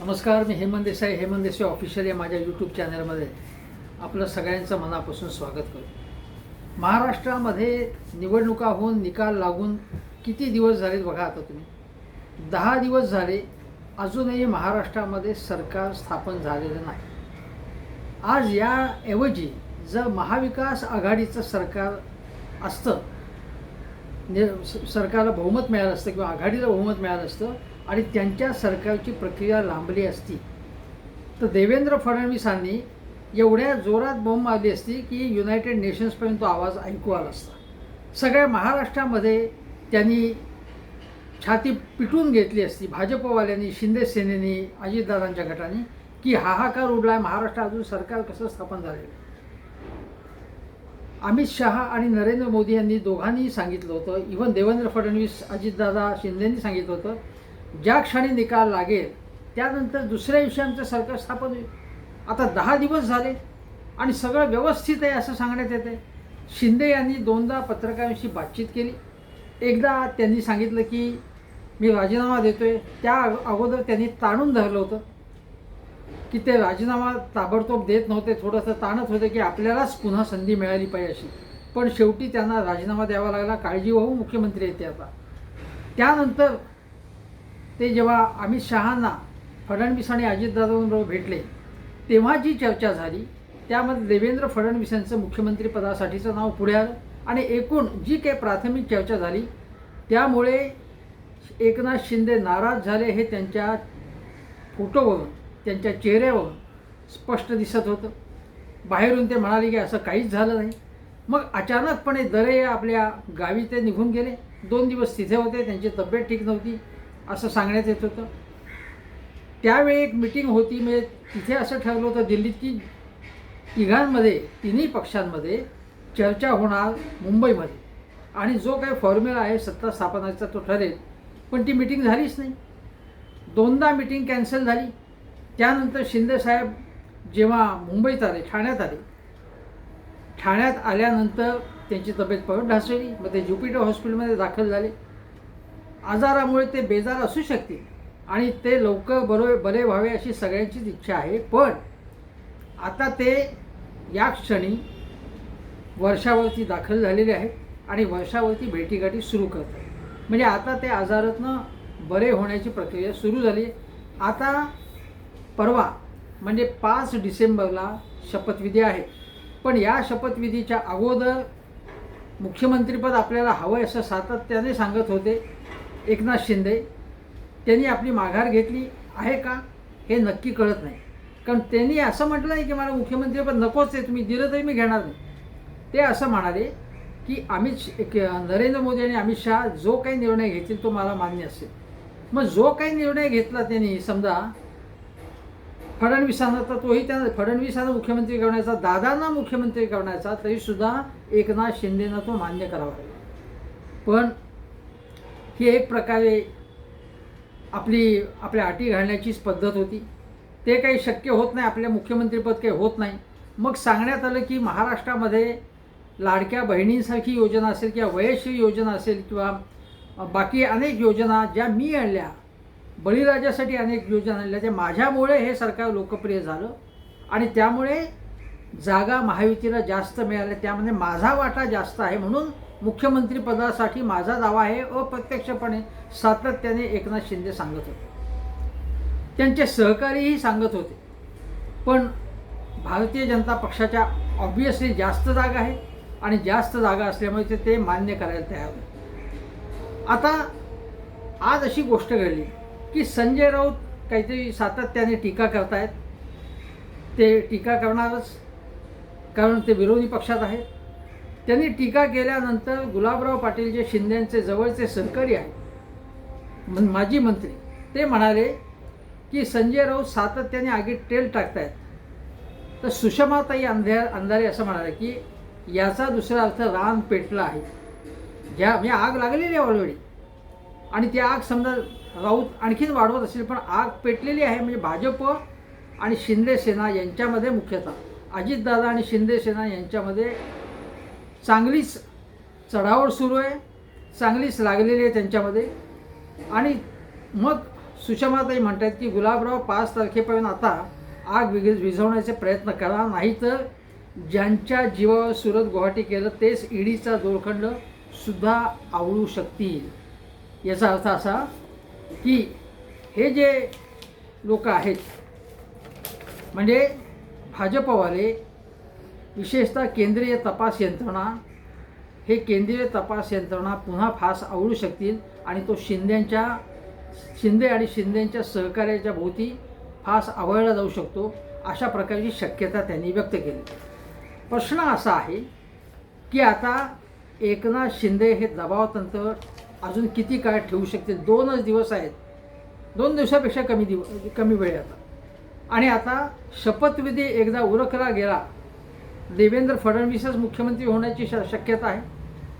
नमस्कार मी हेमंत देसाई हेमंत देसाई ऑफिशियल या माझ्या यूट्यूब चॅनलमध्ये आपलं सगळ्यांचं मनापासून स्वागत करतो. महाराष्ट्रामध्ये निवडणुका होऊन निकाल लागून किती दिवस झाले बघा आता तुम्ही? दहा दिवस झाले अजूनही महाराष्ट्रामध्ये सरकार स्थापन झालेलं नाही. आज याऐवजी जर महाविकास आघाडीचं सरकार असतं नि स- सरकारला बहुमत मिळालं असतं किंवा आघाडीला बहुमत मिळालं असतं आणि त्यांच्या सरकारची प्रक्रिया लांबली असती. तर देवेंद्र फडणवीसांनी एवढ्या जोरात बॉम्ब मारली असती की युनायटेड नेशन्सपर्यंत आवाज ऐकू आला असता. सगळ्या महाराष्ट्रामध्ये त्यांनी छाती पिटून घेतली असती. भाजपवाल्यांनी शिंदे सेनेनी अजितदादांच्या गटाने की हाहाकार उडला आहे महाराष्ट्र अजून सरकार कसं स्थापन झालेलं अमित शहा आणि नरेंद्र मोदी यांनी दोघांनीही सांगितलं होतं. इव्हन देवेंद्र फडणवीस अजितदादा शिंदेंनी सांगितलं होतं ज्या क्षणी निकाल लागेल त्यानंतर दुसऱ्या दिवशी आमचं सरकार स्थापन होईल. आता दहा दिवस झाले आणि सगळं व्यवस्थित आहे असं सांगण्यात येते शिंदे यांनी दोनदा पत्रकारांशी बातचीत केली. एकदा त्यांनी सांगितलं की मी राजीनामा देतोय. त्या अगोदर त्यांनी ताणून धरलं होतं की ते राजीनामा ताबडतोब देत नव्हते. थोडंसं ताणत होते की आपल्यालाच पुन्हा संधी मिळाली पाहिजे अशी. पण शेवटी त्यांना राजीनामा द्यावा लागला. काळजी वाहू मुख्यमंत्री येते आता. त्यानंतर ते जेव्हा अमित शहांना फडणवीस आणि अजितदादांबरोबर भेटले तेव्हा जी चर्चा झाली त्यामध्ये देवेंद्र फडणवीस यांचं मुख्यमंत्रीपदासाठीचं नाव पुढे आलं आणि एकूण जी काही प्राथमिक चर्चा झाली त्यामुळे एकनाथ शिंदे नाराज झाले हे त्यांच्या फोटोवरून त्यांच्या चेहऱ्यावरून स्पष्ट दिसत होतं. बाहेरून ते म्हणाले की असं काहीच झालं नाही. मग अचानकपणे दरे आपल्या गावी ते निघून गेले. दोन दिवस तिथे होते त्यांची तब्येत ठीक नव्हती. असं सांगण्यात येत होतं. त्यावेळी एक मिटिंग होती म्हणजे तिथे असं ठरलं होतं दिल्लीत की तिघांमध्ये तिन्ही पक्षांमध्ये चर्चा होणार मुंबईमध्ये. आणि जो काही फॉर्म्युला आहे सत्ता स्थापनाचा तो ठरेल. पण ती मिटिंग झालीच नाही. दोनदा मिटिंग कॅन्सल झाली. त्यानंतर शिंदेसाहेब जेव्हा मुंबईत आले ठाण्यात आले ठाण्यात आल्यानंतर त्यांची तब्येत परत ढासळली. मग ते ज्युपिटर हॉस्पिटलमध्ये दाखल झाले. आजारामुळे ते बेजार असू शकतील. आणि ते लवकर बरो बरे व्हावे अशी सगळ्यांचीच इच्छा आहे. पण आता ते या क्षणी वर्षावरती दाखल झालेले आहेत आणि वर्षावरती भेटीगाठी सुरू करत आहेत म्हणजे आता ते आजारातनं बरे होण्याची प्रक्रिया सुरू झाली. आता परवा म्हणजे पाच डिसेंबरला शपथविधी आहे. पण या शपथविधीच्या अगोदर मुख्यमंत्रीपद आपल्याला हवं आहे असं सातत्याने सांगत होते. एकनाथ शिंदे त्यांनी आपली माघार घेतली आहे का हे नक्की कळत नाही. कारण त्यांनी असं म्हटलं नाही की मला मुख्यमंत्रीपद नकोच आहे तुम्ही दिलं तरी मी घेणार नाही. ते असं म्हणाले की अमित श- नरेंद्र मोदी आणि अमित शहा जो काही निर्णय घेतील तो मला मान्य असेल. मग जो काही निर्णय घेतला त्यांनी समजा फडणवीसांना तर तोही त्यांना फडणवीसांना मुख्यमंत्री करण्याचा दादांना मुख्यमंत्री करण्याचा तरीसुद्धा एकनाथ शिंदेना तो मान्य करावा लागेल. पण ही एक प्रकारे आपली आपल्या अटी घालण्याचीच पद्धत होती. ते काही शक्य होत नाही आपल्या मुख्यमंत्रीपद काही होत नाही. मग सांगण्यात आलं की महाराष्ट्रामध्ये लाडक्या बहिणींसारखी योजना असेल किंवा वयश्री योजना असेल किंवा बाकी अनेक योजना ज्या मी आणल्या बळीराजासाठी अनेक योजना आणल्या त्या माझ्यामुळे हे सरकार लोकप्रिय झालं आणि त्यामुळे जागा महायुतीला जास्त मिळाल्या. त्यामध्ये माझा वाटा जास्त आहे म्हणून मुख्यमंत्रीपदासाठी माझा दावा आहे. अप्रत्यक्षपणे सातत्याने एकनाथ शिंदे सांगत होते. त्यांचे सहकारीही सांगत होते. पण भारतीय जनता पक्षाच्या ऑब्वियसली जास्त जागा आहे आणि जास्त जागा असल्यामुळे ते ते मान्य करायला तयार होते. आता आज अशी गोष्ट घडली की संजय राऊत काहीतरी सातत्याने टीका करतायत. ते टीका करणारच कारण ते विरोधी पक्षात आहेत. त्यांनी टीका केल्यानंतर गुलाबराव पाटील जे शिंदेचे जवळचे सहकारी आहेत माजी मंत्री ते म्हणाले की संजय राऊत सातत्याने आगीत तेल टाकतायत. तर सुषमाताई अंधार अंधारे असं म्हणाले की याचा दुसरा अर्थ रान पेटला आहे. ज्या म्हणजे आग लागलेली आहे ऑलरेडी आणि ती आग समजा राऊत आणखीन वाढवत असेल पण आग पेटलेली आहे म्हणजे भाजप आणि शिंदे सेना यांच्यामध्ये मुख्यतः. अजितदादा आणि शिंदे सेना यांच्यामध्ये चांगलीच चढावड सुरू आहे चांगलीच लागलेली आहे त्यांच्यामध्ये. आणि मग सुषमाताई म्हणतात की गुलाबराव पाच तारखेपर्यंत आता आग विग विझवण्याचे प्रयत्न करा नाहीतर ज्यांच्या जीवावर सुरत गुवाहाटी केलं तेच ईडीचा दोरखंड सुद्धा आवळू शकतील. याचा अर्थ असा की हे जे लोक आहेत म्हणजे भाजपवाले विशेषतः केंद्रीय तपास यंत्रणा हे केंद्रीय तपास यंत्रणा पुन्हा फास आवडू शकतील आणि तो शिंद्यांच्या शिंदे आणि शिंदेंच्या सहकार्याच्या भोवती फास आवळला जाऊ शकतो अशा प्रकारची शक्यता त्यांनी व्यक्त केली. प्रश्न असा आहे की आता एकनाथ शिंदे हे दबावतंत्र अजून किती काळ ठेवू शकतील? दोनच दिवस आहेत. दोन दिवसापेक्षा कमी दिव कमी वेळ आता. आणि आता शपथविधी एकदा उरकला गेला देवेंद्र फडणवीसच मुख्यमंत्री होण्याची श शक्यता आहे.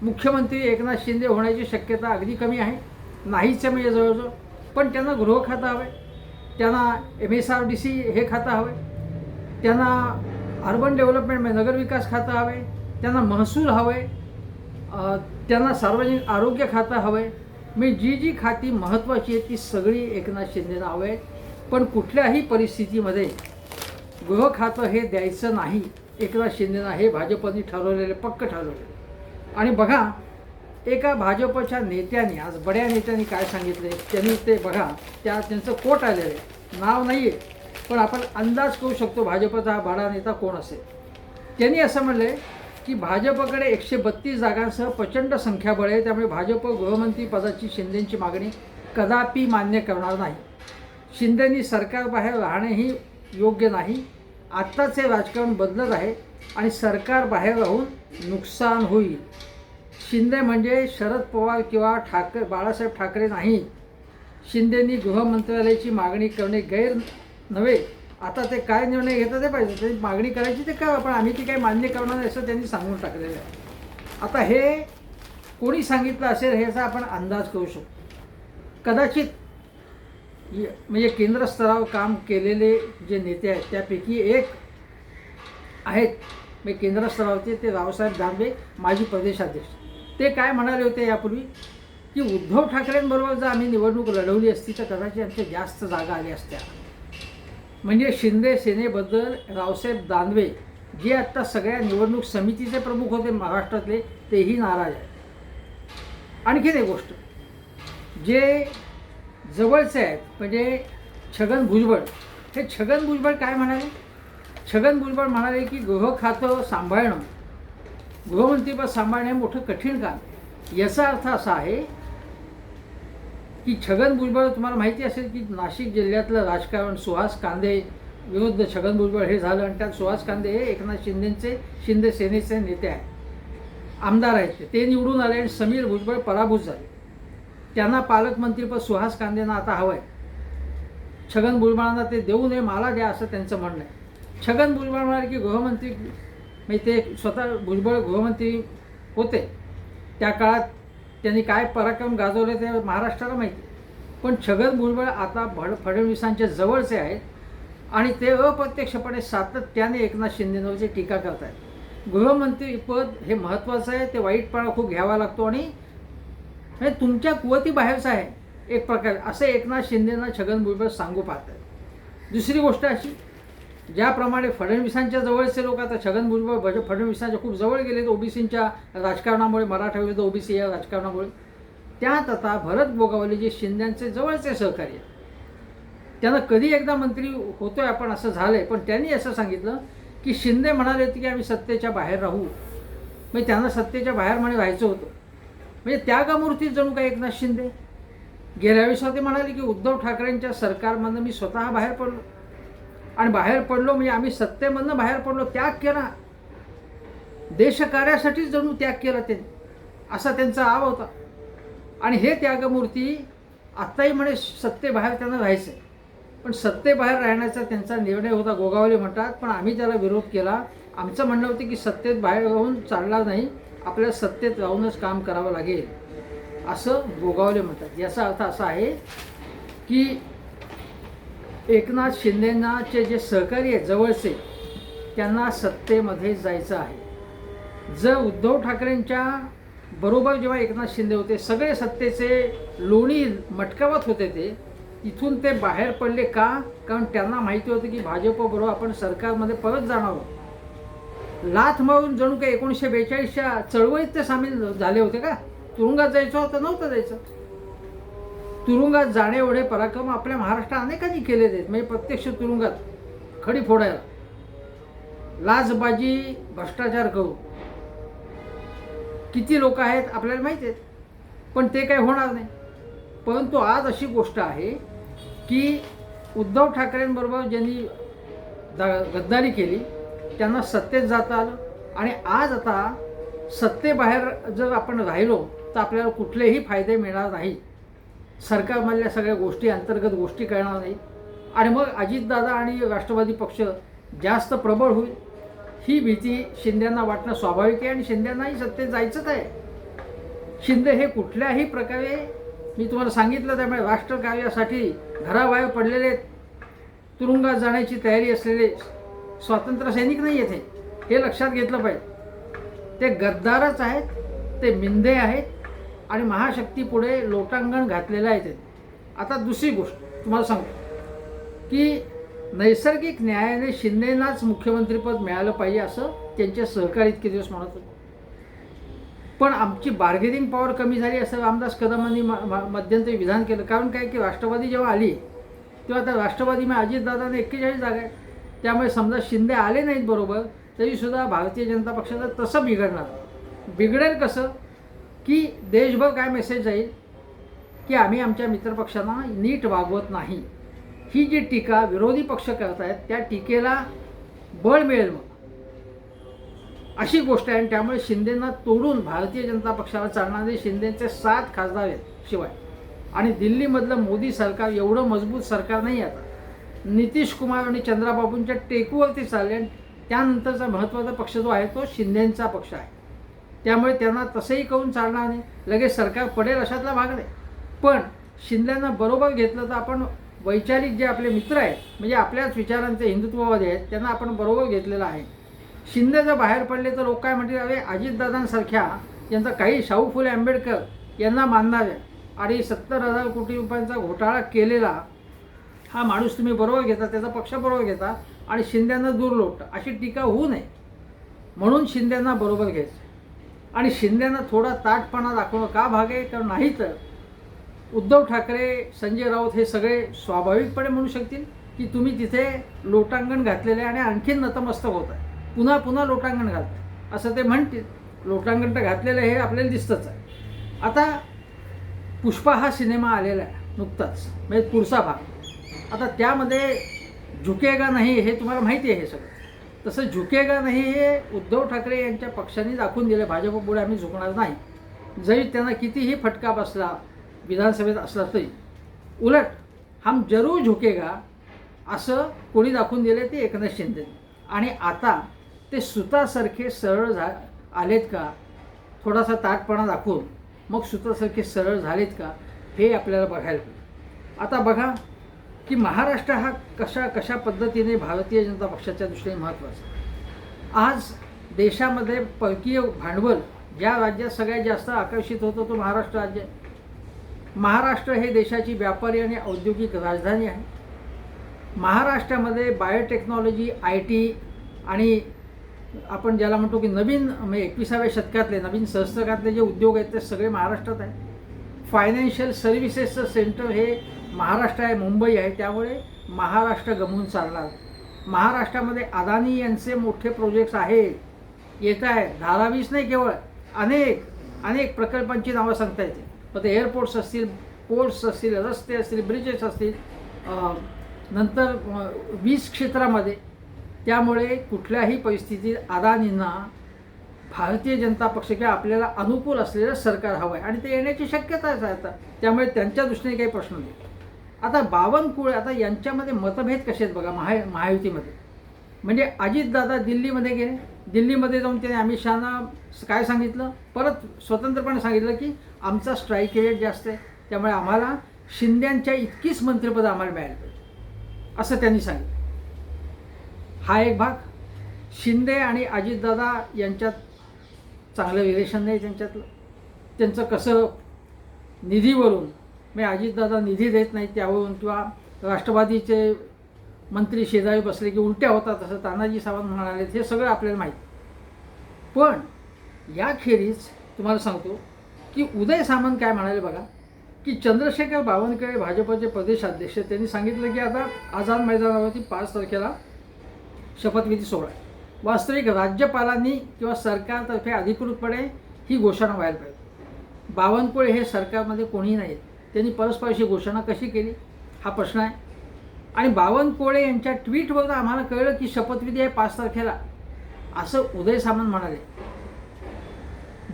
मुख्यमंत्री एकनाथ शिंदे होण्याची शक्यता अगदी कमी आहे. नाहीच आहे म्हणजे जवळजवळ. पण त्यांना गृह खातं हवं आहे त्यांना M S R D C हे खातं हवं आहे त्यांना अर्बन डेव्हलपमेंट म्हणजे नगरविकास खातं हवं आहे त्यांना महसूल हवं आहे त्यांना सार्वजनिक आरोग्य खातं हवं आहे जी जी खाती महत्त्वाची आहेत ती सगळी एकनाथ शिंदेना हवं आहे पण कुठल्याही परिस्थितीमध्ये गृह खातं हे द्यायचं नाही. एकनाथ शिंदेना हे भाजपने ठरवलेले पक्क ठरवलेले. आणि बघा एका भाजपच्या नेत्याने आज बड्या नेत्यांनी काय सांगितले? त्यांनी ते बघा त्या त्यांचं कोट आलेलं आहे. नाव नाही आहे पण आपण अंदाज करू शकतो भाजपचा हा बडा नेता कोण असेल. त्यांनी असं म्हणले की भाजपकडे एकशे बत्तीस जागांसह प्रचंड संख्याबळ आहे त्यामुळे भाजप गृहमंत्री पदाची शिंदेची मागणी कदापि मान्य करणार नाही. शिंदेनी सरकारबाहेर राहणेही योग्य नाही. आत्ताचे राजकारण बदलत आहे आणि सरकार बाहेर राहून नुकसान होईल. शिंदे म्हणजे शरद पवार किंवा ठाकरे बाळासाहेब ठाकरे नाही. शिंदेनी गृहमंत्रालयाची मागणी करणे गैर नव्हे. आता ते काय निर्णय घेतात ते पाहिजे. त्यांनी मागणी करायची ते करा पण आम्ही ती काही मान्य करणार नाही असं त्यांनी सांगून टाकलेलं आहे. आता हे कोणी सांगितलं असेल ह्याचा आपण अंदाज करू शकतो. कदाचित म्हणजे केंद्र स्तरावर काम केलेले जे नेते आहेत त्यापैकी एक आहेत. मी केंद्र स्तरावरचे ते रावसाहेब दानवे माजी प्रदेशाध्यक्ष. ते काय म्हणाले होते यापूर्वी? की उद्धव ठाकरेंबरोबर जर आम्ही निवडणूक लढवली असती तर कदाचित आमच्या जास्त जागा आल्या असत्या. म्हणजे शिंदे सेनेबद्दल रावसाहेब दानवे जे आत्ता सगळ्या निवडणूक समितीचे प्रमुख होते महाराष्ट्रातले तेही नाराज आहेत. आणखीन एक गोष्ट. जे जवळचे आहेत. म्हणजे छगन भुजबळ. हे छगन भुजबळ काय म्हणाले? छगन भुजबळ म्हणाले की गृह खातं सांभाळणं गृहमंत्रीपद सांभाळणं हे मोठं कठीण काम याचा अर्थ असा आहे की छगन भुजबळ तुम्हाला माहिती असेल की नाशिक जिल्ह्यातलं राजकारण सुहास कांदे विरुद्ध छगन भुजबळ हे झालं आणि त्यात सुहास कांदे हे एकनाथ शिंदेचे शिंदे सेनेचे नेते आहेत. आमदार आहेत ते. ते निवडून आले आणि समीर भुजबळ पराभूत झाले. त्यांना पालकमंत्रीपद सुहास कांदेंना आता हवं आहे छगन भुजबळांना ते देऊ नये मला द्या असं त्यांचं म्हणणं आहे. छगन भुजबळ म्हणाले की गृहमंत्री म्हणजे ते स्वतः भुजबळ गृहमंत्री होते. त्या काळात त्यांनी काय पराक्रम गाजवले ते महाराष्ट्राला माहिती पण छगन भुजबळ आता भड फडणवीसांच्या जवळचे आहेत आणि ते अप्रत्यक्षपणे सातत्याने एकनाथ शिंदेवरची टीका करत आहेत गृहमंत्रीपद हे महत्त्वाचं आहे ते वाईटपणा खूप घ्यावा लागतो आणि म्हणजे तुमच्या कुवती बाहेरचं आहे एक प्रकार असं एकनाथ शिंदेना छगन भुजबळ सांगू पाहतात. दुसरी गोष्ट अशी ज्याप्रमाणे फडणवीसांच्या जवळचे लोक आता छगन भुजबळ भज फडणवीसांच्या खूप जवळ गेलेत ओबीसींच्या राजकारणामुळे मराठा विरुद्ध ओबीसी या राजकारणामुळे. त्यात आता भरत बोगावले जे शिंद्यांचे जवळचे सहकारी आहेत. त्यांना कधी एकदा मंत्री होतोय आपण असं झालंय पण त्यांनी असं सांगितलं की शिंदे म्हणाले होते की आम्ही सत्तेच्या बाहेर राहू. म्हणजे त्यांना सत्तेच्या बाहेर म्हणे व्हायचं होतं. म्हणजे त्यागामूर्तीच जणू काय एकनाथ शिंदे. गेल्या वेळेस ते म्हणाले की उद्धव ठाकरेंच्या सरकारमधनं मी स्वतः बाहेर पडलो. आणि बाहेर पडलो म्हणजे आम्ही सत्तेमधनं बाहेर पडलो त्याग केला. देशकार्यासाठीच जणू त्याग केला त्यांनी. असा त्यांचा आव होता. आणि हे त्यागमूर्ती आत्ताही म्हणे सत्तेबाहेर त्यांना राहायचं पण सत्तेबाहेर राहण्याचा त्यांचा निर्णय होता गोगावले म्हणतात. पण आम्ही त्याला विरोध केला. आमचं म्हणणं होतं की सत्तेत बाहेर राहून चालणार नाही. आपल्याला सत्तेत राहूनच काम करावं लागेल असं गोगावले म्हणतात. याचा अर्थ असा आहे की एकनाथ शिंदेनाचे जे सहकारी आहे जवळचे त्यांना सत्तेमध्ये जायचं आहे. जर उद्धव ठाकरेंच्या बरोबर जेव्हा एकनाथ शिंदे होते सगळे सत्तेचे लोणी मटकावत होते ते इथून ते बाहेर पडले का? कारण त्यांना माहिती होतं की भाजपबरोबर आपण सरकारमध्ये परत जाणार आहोत. लाथ मारून जणू काही एकोणीसशे बेचाळीसच्या चळवळीत ते सामील झाले होते का? तुरुंगात जायचं होतं नव्हतं जायचं. तुरुंगात जाणे एवढे पराक्रम आपल्या महाराष्ट्रात अनेकांनी केलेले आहेत. म्हणजे प्रत्यक्ष तुरुंगात खडी फोडायला. लाजबाजी भ्रष्टाचार करू किती लोक आहेत आपल्याला माहीत आहेत. पण ते काही होणार नाही. परंतु आज अशी गोष्ट आहे की उद्धव ठाकरेंबरोबर ज्यांनी दा गद्दारी केली त्यांना सत्तेत जाता आलं. आणि आज आता सत्तेबाहेर जर आपण राहिलो तर आपल्याला कुठलेही फायदे मिळणार नाही. सरकारमधल्या सगळ्या गोष्टी अंतर्गत गोष्टी कळणार नाही. आणि मग अजितदादा आणि राष्ट्रवादी पक्ष जास्त प्रबळ होईल ही भीती शिंद्यांना वाटणं स्वाभाविक आहे आणि शिंद्यांनाही सत्तेत जायचंच आहे. शिंदे हे कुठल्याही प्रकारे मी तुम्हाला सांगितलं त्यामुळे राष्ट्रकार्यासाठी घराबाहेर पडलेले आहेत. तुरुंगात जाण्याची तयारी असलेले स्वातंत्र्य सैनिक नाही आहेत हे. लक्षात घेतलं पाहिजे. ते गद्दारच आहेत ते मिंदे आहेत आणि महाशक्तीपुढे लोटांगण घातलेलं आहे ते. आता दुसरी गोष्ट तुम्हाला सांगतो. की नैसर्गिक न्यायाने शिंदेनाच मुख्यमंत्रीपद मिळालं पाहिजे असं त्यांचे सहकारी इतके दिवस म्हणत होते. पण आमची बार्गेनिंग पॉवर कमी झाली असं रामदास कदमांनी मध्यंतरी विधान केलं. कारण काय? की राष्ट्रवादी जेव्हा आली तेव्हा आता राष्ट्रवादीमध्ये अजितदादाने एक्केचाळीस जागा आहे त्यामुळे समजा शिंदे आले नाहीत बरोबर तरीसुद्धा भारतीय जनता पक्षाचं तसं बिघडणार. बिघडेल कसं? की देशभर काय मेसेज जाईल? की आम्ही आमच्या मित्रपक्षांना नीट वागवत नाही. ही जी टीका विरोधी पक्ष करत आहेत त्या टीकेला बळ मिळेल मग अशी गोष्ट आहे आणि त्यामुळे शिंदेंना तोडून भारतीय जनता पक्षाला चालणारे शिंदेचे सात खासदार आहेत शिवाय. आणि दिल्लीमधलं मोदी सरकार एवढं मजबूत सरकार नाही आता. नितीश कुमार आणि चंद्राबाबूंच्या टेकूवरती चालले आणि त्यानंतरचा महत्त्वाचा पक्ष जो आहे तो शिंदेंचा पक्ष आहे. त्यामुळे त्यांना तसंही करून चालणार नाही. लगेच सरकार पडेल अशातला भाग नाही. पण शिंद्यांना बरोबर घेतलं तर आपण वैचारिक जे आपले मित्र आहेत म्हणजे आपल्याच विचारांचे हिंदुत्ववादी आहेत त्यांना आपण बरोबर घेतलेलं आहे. शिंदे जर बाहेर पडले तर लोक काय म्हणतील अरे अजितदादांसारख्या यांचा काही शाहू फुले आंबेडकर यांना मानणाऱ्या आणि सत्तर हजार कोटी रुपयांचा घोटाळा केलेला हा माणूस तुम्ही बरोबर घेता त्याचा पक्ष बरोबर घेता आणि शिंद्यांना दूर लोटता. अशी टीका होऊ नये. म्हणून शिंद्यांना बरोबर घ्यायचं. आणि शिंद्यांना थोडा ताटपणा दाखवणं का भाग आहे? तर नाही तर उद्धव ठाकरे संजय राऊत हे सगळे स्वाभाविकपणे म्हणू शकतील की तुम्ही तिथे लोटांगण घातलेले आहे आणि आणखीन नतमस्तक होत आहे. पुन्हा पुन्हा लोटांगण घालताय असं ते म्हणतील. लोटांगण तर घातलेलं हे आपल्याला दिसतंच आहे. आता पुष्पा हा सिनेमा आलेला आहे नुकताच. म्हणजे पुढचा भाग. आता त्यामध्ये झुकेगा नाही हे तुम्हाला माहिती आहे हे सगळं. तसं झुकेगा नाही हे उद्धव ठाकरे यांच्या पक्षाने दाखवून दिलं भाजपपुढे आम्ही झुकणार नाही. जरी त्यांना कितीही फटका बसला विधानसभेत असला तरी. उलट हम जरूर झुकेगा असं कोणी दाखवून दिले ते एकनाथ शिंदे. आणि आता ते सुतासारखे सरळ झा आलेत का? थोडासा ताटपणा दाखवून. मग सुतासारखे सरळ झालेत का? हे आपल्याला बघायला आता बघा की महाराष्ट्र हा कशा कशा पद्धतीने भारतीय जनता पक्षाच्या दृष्टीने महत्त्वाचा आहे. आज देशामध्ये परकीय भांडवल ज्या राज्यात सगळ्यात जास्त आकर्षित होतं तो महाराष्ट्र राज्य आहे. महाराष्ट्र हे देशाची व्यापारी आणि औद्योगिक राजधानी आहे. महाराष्ट्रामध्ये बायोटेक्नॉलॉजी आय टी आणि आपण ज्याला म्हणतो की नवीन म्हणजे एकविसाव्या शतकातले नवीन सहस्त्रकातले जे उद्योग आहेत ते सगळे महाराष्ट्रात आहे. फायनान्शियल सर्व्हिसेसचं सेंटर हे महाराष्ट्र आहे मुंबई आहे त्यामुळे महाराष्ट्र गमवून चालणार. महाराष्ट्रामध्ये अदानी यांचे मोठे प्रोजेक्ट्स आहेत. येत आहे धारावीस नाही केवळ अनेक अनेक प्रकल्पांची नावं सांगता येते मग ते एअरपोर्ट्स असतील पोर्ट्स असतील रस्ते असतील ब्रिजेस असतील नंतर वीज क्षेत्रामध्ये. त्यामुळे कुठल्याही परिस्थितीत अदानींना भारतीय जनता पक्ष किंवा आपल्याला अनुकूल असलेलं सरकार हवं आहे आणि ते येण्याची शक्यताच आहे आता. त्यामुळे त्यांच्या दृष्टीने काही प्रश्न नाही. आता बावनकुळे आता यांच्यामध्ये मतभेद कसे आहेत बघा महा महायुतीमध्ये? म्हणजे अजितदादा दिल्लीमध्ये गेले. दिल्लीमध्ये जाऊन त्याने अमित शहाना काय सांगितलं? परत स्वतंत्रपणे सांगितलं की आमचा स्ट्राईक रेट जास्त आहे त्यामुळे आम्हाला शिंद्यांच्या इतकीच मंत्रिपदं आम्हाला मिळायला पाहिजे. असं त्यांनी सांगितलं. हा एक भाग. शिंदे आणि अजितदादा यांच्यात चांगलं रिलेशन नाही त्यांच्यातलं. त्यांचं कसं निधीवरून मी अजितदादा निधी देत नाहीत त्यावरून किंवा राष्ट्रवादीचे मंत्री शेजारी बसले की उलट्या होतात असं तानाजी सावंत म्हणाले हे सगळं आपल्याला माहीत. पण याखेरीज तुम्हाला सांगतो की उदय सामंत काय म्हणाले बघा की चंद्रशेखर बावनकुळे भाजपचे प्रदेशाध्यक्ष त्यांनी सांगितलं की आता आझाद मैदानावरती पाच तारखेला शपथविधी सोहळा वास्तविक राज्यपालांनी किंवा सरकारतर्फे अधिकृतपणे ही घोषणा व्हायला पाहिजे. बावनकुळे हे सरकारमध्ये कोणीही नाहीत त्यांनी परस्पराशी घोषणा कशी केली? हा प्रश्न आहे. आणि बावनकुळे यांच्या ट्विटवरून आम्हाला कळलं की शपथविधी आहे पाच तारखेला. असं उदय सामंत म्हणाले.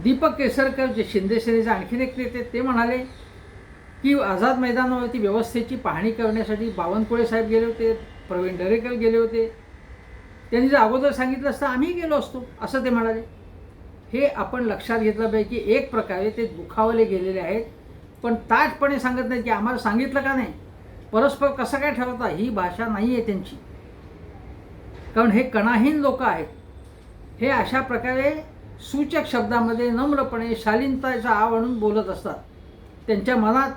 दीपक केसरकर जे शिंदे आणखीन एक नेते ते म्हणाले की आझाद मैदानावरती व्यवस्थेची पाहणी करण्यासाठी बावनकुळे साहेब गेले होते प्रवीण दरेकर गेले होते. त्यांनी जर अगोदर सांगितलं असतं आम्ही गेलो असतो असं ते म्हणाले. हे आपण लक्षात घेतलं पाहिजे की एक प्रकारे ते दुखावले गेलेले आहेत. पण ताटपणे सांगत नाही की आम्हाला सांगितलं का नाही? परस्पर कसं काय ठरवता? ही भाषा नाही आहे त्यांची. कारण हे कणाहीन लोक आहेत. हे अशा प्रकारे सूचक शब्दामध्ये नम्रपणे शालीनताचा आव आणून बोलत असतात. त्यांच्या मनात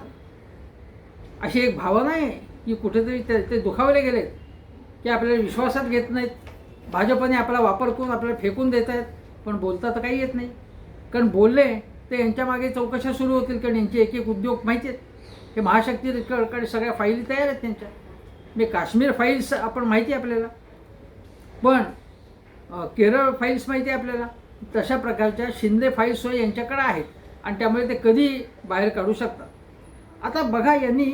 अशी एक भावना आहे की कुठेतरी ते ते दुखावले गेलेत की आपल्याला विश्वासात घेत नाहीत. भाजपने आपला वापर करून आपल्याला फेकून देत आहेत पण बोलता तर काही येत नाही. कारण बोलले तर यांच्या मागे चौकशा सुरू होतील कारण यांचे एक एक उद्योग माहिती आहेत. हे महाशक्तीकडे सगळ्या फाईली तयार आहेत त्यांच्या. म्हणजे काश्मीर फाईल्स आपण माहिती आहे आपल्याला. पण केरळ फाईल्स माहिती आहे आपल्याला. तशा प्रकारच्या शिंदे फाईल्स यांच्याकडे आहेत. आणि त्यामुळे ते कधी बाहेर काढू शकतात. आता बघा यांनी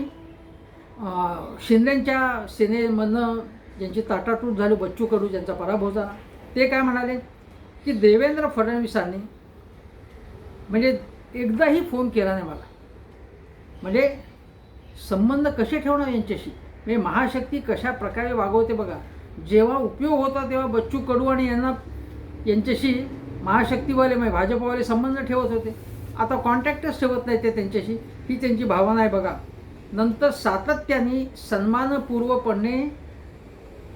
शिंदेंच्या शिंदेच्या सेनेमधनं ज्यांची ताटाटूट झाली बच्चू कडू ज्यांचा पराभव झाला ते काय म्हणाले? की देवेंद्र फडणवीसांनी म्हणजे एकदाही फोन केला नाही मला. म्हणजे संबंध कसे ठेवणार यांच्याशी? म्हणजे महाशक्ती कशा प्रकारे वागवते बघा. जेव्हा उपयोग होता तेव्हा बच्चू कडू आणि यांना यांच्याशी महाशक्तीवाले म्हणजे भाजपवाले संबंध ठेवत होते. आता कॉन्टॅक्टच ठेवत नाही ते त्यांच्याशी. ही त्यांची भावना आहे बघा. नंतर सातत्याने सन्मानपूर्वपणे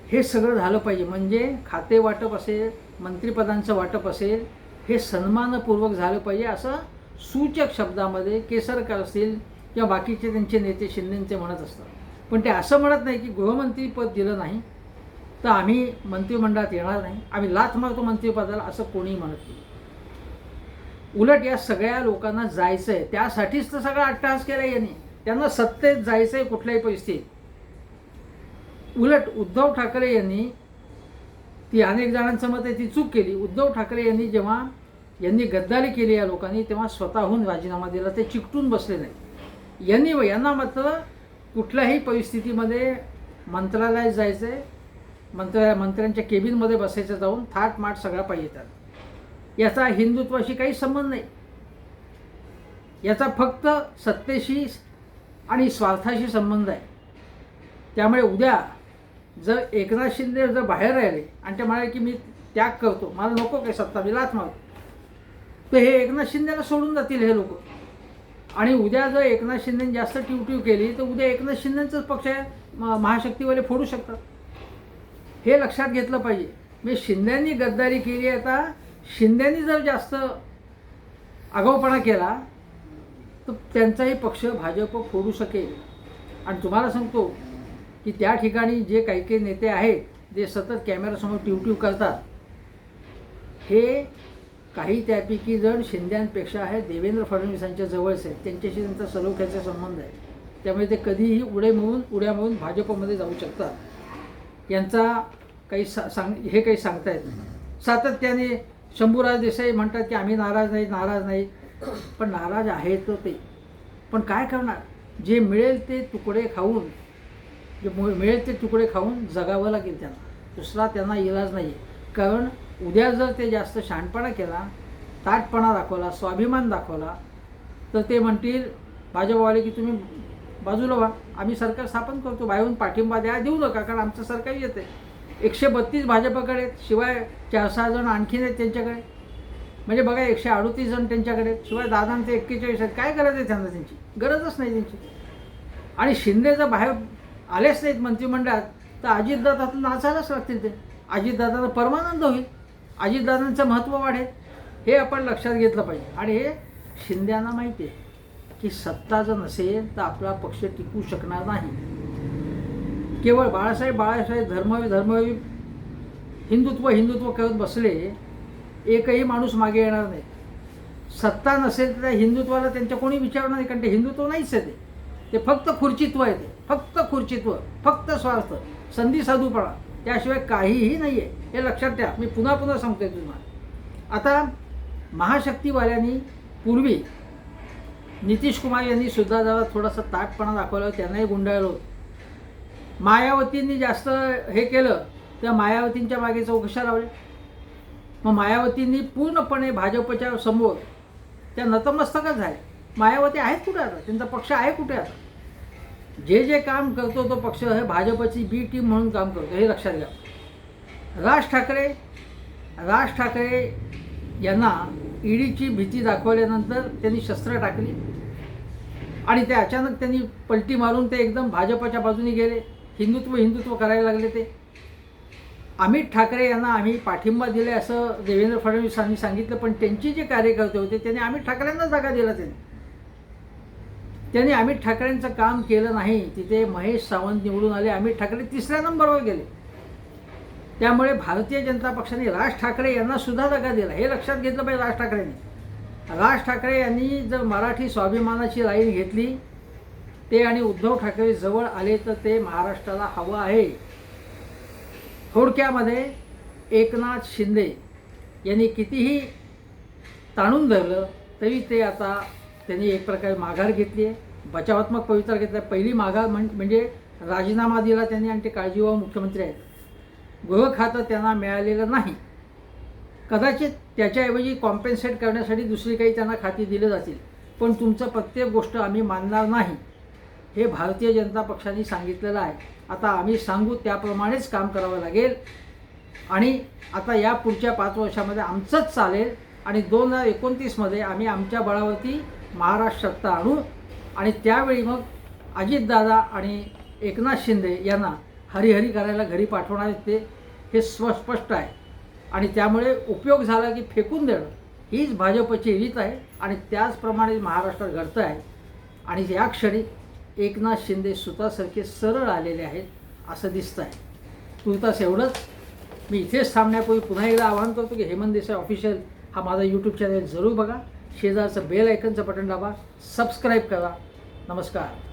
हे सगळं झालं पाहिजे. म्हणजे खाते वाटप असेल मंत्रिपदांचं वाटप असेल हे सन्मानपूर्वक झालं पाहिजे असं सूचक शब्दामध्ये केसरकर असतील किंवा बाकीचे त्यांचे नेते शिंदेंचे म्हणत असतात. पण ते असं म्हणत नाही की गृहमंत्रीपद दिलं नाही तर आम्ही मंत्रिमंडळात येणार नाही आम्ही लाथ मारतो मंत्रिपदाला असं कोणीही म्हणत नाही. उलट या सगळ्या लोकांना जायचं आहे त्यासाठीच तर सगळा अट्टहास केला यांनी. त्यांना सत्तेत जायचं आहे कुठल्याही परिस्थितीत. उलट उद्धव ठाकरे यांनी ती अनेक जणांचं मत आहे ती चूक केली. उद्धव ठाकरे यांनी जेव्हा यांनी गद्दारी केली या लोकांनी तेव्हा स्वतःहून राजीनामा दिला ते चिकटून बसले नाही यांनी यांना मात्र कुठल्याही परिस्थितीमध्ये मंत्रालयात जायचं आहे मंत्र्यांच्या केबिनमध्ये बसायचं जाऊन थाट माट सगळा पाहिजे त्याला. याचा हिंदुत्वाशी काही संबंध नाही. याचा फक्त सत्तेशी आणि स्वार्थाशी संबंध आहे. त्यामुळे उद्या जर एकनाथ शिंदे जर बाहेर राहिले आणि ते म्हणाले की मी त्याग करतो मला नको काही सत्ता मी लाच मारतो. तर हे एकनाथ शिंदेला सोडून जातील हे लोक. आणि उद्या जर एकनाथ शिंदेने जास्त ट्यूट्यू केली तर उद्या एकनाथ शिंदेचंच पक्ष आहे म- महाशक्तीवाले फोडू शकतात. हे लक्षात घेतलं पाहिजे. मी शिंद्यांनी गद्दारी केली आता शिंद्यांनी जर जास्त आगाऊपणा केला तर त्यांचाही पक्ष भाजप फोडू शकेल. आणि तुम्हाला सांगतो की त्या ठिकाणी जे काही काही नेते आहेत जे सतत कॅमेरासमोर ट्यूट्यू करतात हे काही त्यापैकी जण शिंद्यांपेक्षा आहे देवेंद्र फडणवीसांच्या जवळच आहेत. त्यांच्याशी त्यांचा सलोख्याचा संबंध आहे. त्यामुळे ते कधीही उडे मिळून उड्या मिळून भाजपमध्ये जाऊ शकतात. यांचा काही सा सांग हे काही सांगता येत नाही. सातत्याने शंभूराज देसाई म्हणतात की आम्ही नाराज नाही नाराज नाही. पण नाराज आहे तो ते. पण काय करणार? जे मिळेल ते तुकडे खाऊन जे मु- मिळेल ते तुकडे खाऊन जगावं लागेल त्यांना. दुसरा त्यांना इलाज नाही कारण उद्या जर ते जास्त शहाणपणा केला ताटपणा दाखवला स्वाभिमान दाखवला तर ते म्हणतील भाजपवाले की तुम्ही बाजूला व्हा. आम्ही सरकार स्थापन करतो. बाहेरून पाठिंबा द्या देऊ नका कारण आमचं सरकार येते एकशे बत्तीस भाजपकडे आहेत शिवाय चार सहा जण आणखीन आहेत त्यांच्याकडे. म्हणजे बघा एकशे अडोतीस जण त्यांच्याकडे शिवाय दादांचे एक्केचाळीस आहेत. काय गरज आहे त्यांना त्यांची? गरजच नाही त्यांची. आणि शिंदे जर बाहेर आलेच नाहीत मंत्रिमंडळात तर अजितदादातून नाचायलाच लागतील ते. अजितदादांना परमानंद होईल. अजितदादांचं महत्त्व वाढेल हे आपण लक्षात घेतलं पाहिजे. आणि हे शिंद्यांना माहिती आहे की सत्ता जर नसेल तर आपला पक्ष टिकू शकणार नाही. केवळ बाळासाहेब बाळासाहेब धर्मवी धर्मवी हिंदुत्व हिंदुत्व करत बसले एकही माणूस मागे येणार नाही. सत्ता नसेल तर त्या हिंदुत्वाला त्यांच्या कोणी विचारणार नाही कारण ते हिंदुत्व नाहीच आहे ते. ते फक्त खुर्चित्व आहे ते. फक्त खुर्चित्व फक्त स्वार्थ संधी साधूपणा त्याशिवाय काहीही नाही आहे हे लक्षात द्या. मी पुन्हा पुन्हा सांगतोय तुम्हाला. आता महाशक्तीवाल्यांनी पूर्वी नितीश कुमार यांनी सुद्धा जरा थोडासा ताटपणा दाखवला. त्यांनाही गुंडाळलं मायावतींनी जास्त हे केलं त्या मायावतींच्या मागे चौकशा लावल्या मग मायावतींनी पूर्णपणे भाजपच्या समोर त्या नतमस्तकच झाल्या मायावती आहेत कुठे आता? त्यांचा पक्ष आहे कुठे आता? जे जे काम करतो तो पक्ष हे भाजपची बी टीम म्हणून काम करतो हे लक्षात घ्या. राज ठाकरे राज ठाकरे यांना ईडीची भीती दाखवल्यानंतर त्यांनी शस्त्र टाकली. आणि ते अचानक त्यांनी पलटी मारून ते एकदम भाजपच्या बाजूने गेले. हिंदुत्व हिंदुत्व करायला लागले ते. अमित ठाकरे यांना आम्ही पाठिंबा दिले असं देवेंद्र फडणवीसांनी सांगितलं पण त्यांचे जे कार्यकर्ते होते त्यांनी अमित ठाकरेंना जागा दिला त्यांनी. त्यांनी अमित ठाकरेंचं काम केलं नाही. तिथे महेश सावंत निवडून आले. अमित ठाकरे तिसऱ्या नंबरवर गेले. त्यामुळे भारतीय जनता पक्षाने राज ठाकरे यांना सुद्धा दगा दिला. हे लक्षात घेतलं पाहिजे राज ठाकरेंनी. राज ठाकरे यांनी जर मराठी स्वाभिमानाची लाईन घेतली ते आणि उद्धव ठाकरे जवळ आले तर ते महाराष्ट्राला हवं आहे. थोडक्यामध्ये एकनाथ शिंदे यांनी कितीही ताणून धरलं तरी ते आता त्यांनी एक प्रकारे माघार घेतली आहे. बचावात्मक पवित्रा घेतला पहिली माघार म्हण म्हणजे राजीनामा दिला त्यांनी आणि ते काळजीवाहू मुख्यमंत्री आहेत. गृह खातं त्यांना मिळालेलं नाही. कदाचित त्याच्याऐवजी कॉम्पेन्सेट करण्यासाठी दुसरी काही त्यांना खाती दिली जातील. पण तुमचं प्रत्येक गोष्ट आम्ही मानणार नाही हे भारतीय जनता पक्षाने सांगितलेलं आहे. आता आम्ही सांगू त्याप्रमाणेच काम करावं लागेल. आणि आता या पुढच्या पाच वर्षामध्ये आमचंच चालेल. आणि दोन हजार एकोणतीसमध्ये आम्ही आमच्या बळावरती महाराष्ट्र सत्ता आणू. आणि त्यावेळी मग अजितदादा आणि एकनाथ शिंदे यांना हरिहरी करायला घरी पाठवणार ते हे स्वस्पष्ट आहे. आणि त्यामुळे उपयोग झाला की फेकून देणं. हीच भाजपची रीत आहे आणि त्याचप्रमाणे महाराष्ट्रात घडतं आहे. आणि या क्षणी एकनाथ शिंदे सुतासारखे सरळ आलेले आहेत असं दिसतं आहे तुर्तास एवढंच. मी इथेच थांबण्यापूर्वी पुन्हा एकदा आवाहन करतो की हेमंत देसाई ऑफिशियल हा माझा यूट्यूब चॅनल जरूर बघा. शेजारचं बेल ऐकनचं बटन दाबा. सबस्क्राईब करा. नमस्कार.